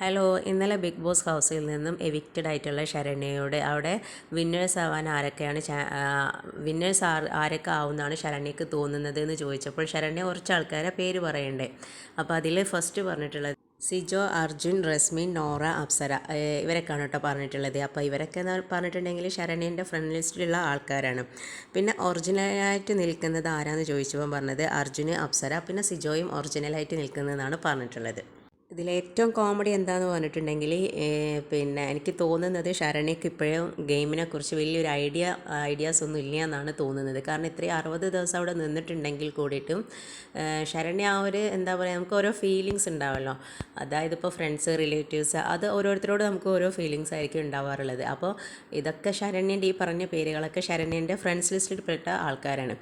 Hello ഇന്നലെ big boss ഹൗസിൽ നിന്നും എവിക്റ്റഡ് ആയിട്ടുള്ള ശരണ്യയോട് അവിടെ വിന്നേഴ്സ് ആവാൻ ആരൊക്കെയാണ് വിന്നേഴ്സ് ആരൊക്കെ ആവുമെന്നാണ് ശരണ്യക്ക് തോന്നുന്നത് എന്ന് ചോദിച്ചപ്പോൾ ശരണ്യ കുറച്ച് ആൾക്കാരെ പേര് പറയണ്ടേ. അപ്പോൾ അതിൽ ഫസ്റ്റ് പറഞ്ഞിട്ടുള്ളത് സിജോ അർജുൻ റസ്മിൻ നോറ അപ്സര ഇവരൊക്കെയാണ് കേട്ടോ പറഞ്ഞിട്ടുള്ളത്. അപ്പോൾ ഇവരൊക്കെ എന്ന് പറഞ്ഞിട്ടുണ്ടെങ്കിൽ ശരണ്യന്റെ ഫ്രണ്ട് ലിസ്റ്റിലുള്ള ആൾക്കാരാണ്. പിന്നെ ഒറിജിനലായിട്ട് നിൽക്കുന്നത് ആരാന്ന് ചോദിച്ചപ്പോൾ പറഞ്ഞത് അർജുന് അപ്സര പിന്നെ സിജോയും ഒറിജിനലായിട്ട് നിൽക്കുന്നതെന്നാണ് പറഞ്ഞിട്ടുള്ളത്. ഇതിലേറ്റവും കോമഡി എന്താണെന്ന് പറഞ്ഞിട്ടുണ്ടെങ്കിൽ പിന്നെ എനിക്ക് തോന്നുന്നത് ശരണ്യക്ക് ഇപ്പോഴും ഗെയിമിനെ കുറിച്ച് വലിയൊരു ഐഡിയ ഐഡിയാസ് ഒന്നും ഇല്ല എന്നാണ് തോന്നുന്നത്. കാരണം ഇത്രയും അറുപത് ദിവസം അവിടെ നിന്നിട്ടുണ്ടെങ്കിൽ കൂടിയിട്ടും ശരണ്യ ആ ഒരു എന്താ പറയുക നമുക്ക് ഓരോ ഫീലിങ്സ് ഉണ്ടാവുമല്ലോ അതായത് ഇപ്പോൾ ഫ്രണ്ട്സ് റിലേറ്റീവ്സ് അത് ഓരോരുത്തരോട് നമുക്ക് ഓരോ ഫീലിങ്സ് ആയിരിക്കും ഉണ്ടാവാറുള്ളത്. അപ്പോൾ ഇതൊക്കെ ശരണ്യന്റെ ഈ പറഞ്ഞ പേരുകളൊക്കെ ശരണ്യന്റെ ഫ്രണ്ട്സ് ലിസ്റ്റിൽ പെട്ട ആൾക്കാരാണ്.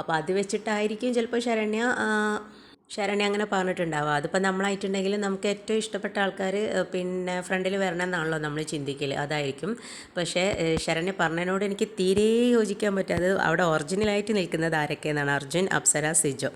അപ്പോൾ അത് വെച്ചിട്ടായിരിക്കും ചിലപ്പോൾ ശരണ്യ ആ, ശരണ്യ അങ്ങനെ പറഞ്ഞിട്ടുണ്ടാവുക. അതിപ്പോൾ നമ്മളായിട്ടുണ്ടെങ്കിൽ നമുക്ക് ഏറ്റവും ഇഷ്ടപ്പെട്ട ആൾക്കാർ പിന്നെ ഫ്രണ്ടിൽ വരണം എന്നാണല്ലോ നമ്മൾ ചിന്തിക്കൽ അതായിരിക്കും. പക്ഷേ ശരണ്യ പറഞ്ഞതിനോട് എനിക്ക് തീരെ യോജിക്കാൻ പറ്റാതെ അവിടെ ഒറിജിനലായിട്ട് നിൽക്കുന്നത് ആരൊക്കെയെന്നാണ്? അർജുൻ അപ്സര സിജോ.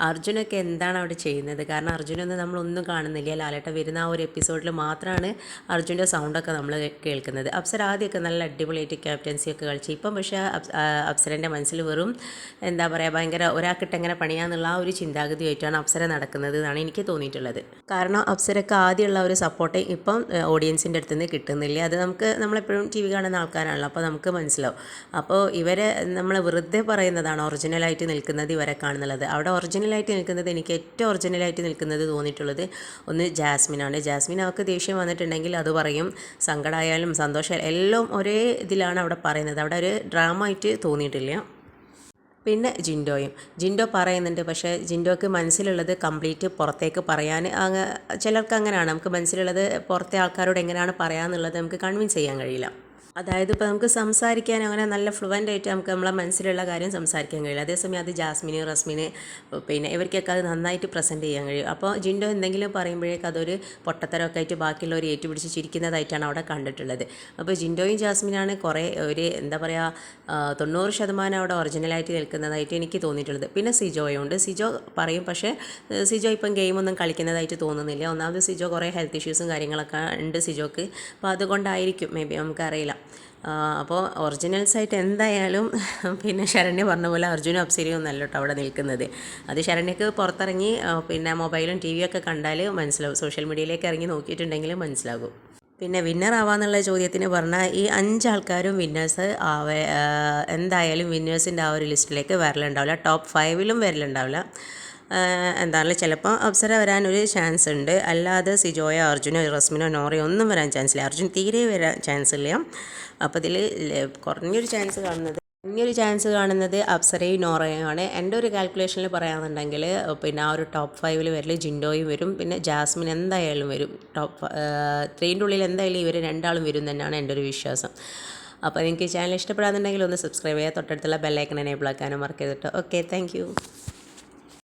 അർജുനൊക്കെ എന്താണ് അവിടെ ചെയ്യുന്നത്? കാരണം അർജുനൊന്നും നമ്മളൊന്നും കാണുന്നില്ല. ലാലേട്ട വരുന്ന ആ ഒരു എപ്പിസോഡിൽ മാത്രമാണ് അർജുന്റെ സൗണ്ടൊക്കെ നമ്മൾ കേൾക്കുന്നത്. അപ്സര ആദ്യമൊക്കെ നല്ല അടിപൊളിയായിട്ട് ക്യാപ്റ്റൻസി ഒക്കെ കളിച്ച്. ഇപ്പം പക്ഷേ അപ്സ- അപ്സരന്റെ മനസ്സിൽ വെറും എന്താ പറയുക ഭയങ്കര ഒരാൾക്കിട്ട് എങ്ങനെ പണിയാന്നുള്ള ആ ഒരു ചിന്താഗതിയായിട്ടാണ് അപ്സര നടക്കുന്നത് എന്നാണ് എനിക്ക് തോന്നിയിട്ടുള്ളത്. കാരണം അപ്സരക്ക് ആദ്യമുള്ള ഒരു സപ്പോർട്ട് ഇപ്പം ഓഡിയൻസിന്റെ അടുത്ത് നിന്ന് കിട്ടുന്നില്ല. അത് നമുക്ക് നമ്മളെപ്പോഴും ടി വി കാണുന്ന ആൾക്കാരാണല്ലോ അപ്പോൾ നമുക്ക് മനസ്സിലാവും. അപ്പോൾ ഇവരെ നമ്മൾ വെറുതെ പറയുന്നതാണ് ഒറിജിനലായിട്ട് നിൽക്കുന്നത് ഇവരെ കാണുന്നുള്ളത്. അവിടെ ഒറിജിനലായിട്ട് നിൽക്കുന്നത് എനിക്ക് ഏറ്റവും ഒറിജിനലായിട്ട് നിൽക്കുന്നത് തോന്നിയിട്ടുള്ളത് ഒന്ന് ജാസ്മിനാണ്. ജാസ്മിൻ അവർക്ക് ദേഷ്യം വന്നിട്ടുണ്ടെങ്കിൽ അത് പറയും. സങ്കടമായാലും സന്തോഷമായാലും എല്ലാം ഒരേ ഇതിലാണ് അവിടെ പറയുന്നത്. അവിടെ ഒരു ഡ്രാമ ആയിട്ട് തോന്നിയിട്ടില്ല. പിന്നെ ജിൻഡോയും. ജിൻഡോ പറയുന്നുണ്ട് പക്ഷേ ജിൻഡോക്ക് മനസ്സിലുള്ളത് കംപ്ലീറ്റ് പുറത്തേക്ക് പറയാൻ ചിലർക്ക് അങ്ങനെയാണ്. നമുക്ക് മനസ്സിലുള്ളത് പുറത്തെ ആൾക്കാരോട് എങ്ങനെയാണ് പറയാന്നുള്ളത് നമുക്ക് കൺവിൻസ് ചെയ്യാൻ കഴിയില്ല. അതായത് ഇപ്പോൾ നമുക്ക് സംസാരിക്കാൻ അങ്ങനെ നല്ല ഫ്ലുവന്റ് ആയിട്ട് നമുക്ക് നമ്മളെ മനസ്സിലുള്ള കാര്യം സംസാരിക്കാൻ കഴിയില്ല. അതേസമയം അത് ജാസ്മിന് റസ്മിന് പിന്നെ ഇവർക്കൊക്കെ അത് നന്നായിട്ട് പ്രസന്റ് ചെയ്യാൻ കഴിയും. അപ്പോൾ ജിൻഡോ എന്തെങ്കിലും പറയുമ്പോഴേക്ക് അതൊരു പൊട്ടത്തരമൊക്കെ ആയിട്ട് ബാക്കിയുള്ളവർ ഏറ്റുപിടിച്ച് ചിരിക്കുന്നതായിട്ടാണ് അവിടെ കണ്ടിട്ടുള്ളത്. അപ്പോൾ ജിൻഡോയും ജാസ്മിനാണ് കുറേ ഒരു എന്താ പറയുക തൊണ്ണൂറ് ശതമാനം അവിടെ ഒറിജിനലായിട്ട് നിൽക്കുന്നതായിട്ട് എനിക്ക് തോന്നിയിട്ടുള്ളത്. പിന്നെ സിജോയുണ്ട് സിജോ പറയും പക്ഷേ സിജോ ഇപ്പം ഗെയിമൊന്നും കളിക്കുന്നതായിട്ട് തോന്നുന്നില്ല. ഒന്നാമത് സിജോ കുറേ ഹെൽത്ത് ഇഷ്യൂസും കാര്യങ്ങളൊക്കെ ഉണ്ട് സിജോക്ക്. അപ്പോൾ അതുകൊണ്ടായിരിക്കും മേ ബി നമുക്കറിയില്ല. അപ്പോൾ ഒറിജിനൽസ് ആയിട്ട് എന്തായാലും പിന്നെ ശരണ്യ പറഞ്ഞ പോലെ അർജുനും അപ്സരിയും ഒന്നല്ല കേട്ടോ അവിടെ നിൽക്കുന്നത്. അത് ശരണ്യക്ക് പുറത്തിറങ്ങി പിന്നെ മൊബൈലും ടി വിയൊക്കെ കണ്ടാൽ മനസ്സിലാവും. സോഷ്യൽ മീഡിയയിലേക്ക് ഇറങ്ങി നോക്കിയിട്ടുണ്ടെങ്കിൽ മനസ്സിലാകും. പിന്നെ വിന്നർ ആവാന്നുള്ള ചോദ്യത്തിന് പറഞ്ഞാൽ ഈ അഞ്ചാൾക്കാരും വിന്നേഴ്സ് ആവേ എന്തായാലും വിന്നേഴ്സിന്റെ ആ ഒരു ലിസ്റ്റിലേക്ക് വരലുണ്ടാവില്ല. ടോപ്പ് ഫൈവിലും വരലുണ്ടാവില്ല. എന്തായാലും ചിലപ്പോൾ അപ്സര വരാനൊരു ചാൻസ് ഉണ്ട്. അല്ലാതെ സിജോയോ അർജുനോ റസ്മിനോ നോറയോ ഒന്നും വരാൻ ചാൻസ് ഇല്ല. അർജുൻ തീരെ വരാൻ ചാൻസ് ഇല്ല. അപ്പോൾ ഇതിൽ കുറഞ്ഞൊരു ചാൻസ് കാണുന്നത് ഇനിയൊരു ചാൻസ് കാണുന്നത് അപ്സരയും ആണ്. എന്റെ ഒരു കാൽക്കുലേഷനിൽ പറയാമെന്നുണ്ടെങ്കിൽ പിന്നെ ആ ഒരു ടോപ്പ് ഫൈവിൽ വരൽ ജിൻഡോയും വരും. പിന്നെ ജാസ്മിൻ എന്തായാലും വരും. ടോപ്പ് ത്രീന്റെ ഉള്ളിൽ എന്തായാലും ഇവർ രണ്ടാളും വരും തന്നെയാണ് എന്റെ ഒരു വിശ്വാസം. അപ്പോൾ നിങ്ങൾക്ക് ചാനൽ ഇഷ്ടപ്പെടാന്നുണ്ടെങ്കിൽ ഒന്ന് സബ്സ്ക്രൈബ് ചെയ്യുക. തൊട്ടടുത്തുള്ള ബെല്ലൈക്കൺ എനേബിൾ ആക്കാനും മറക്കരുത് ചെയ്തിട്ട് ഓക്കെ താങ്ക്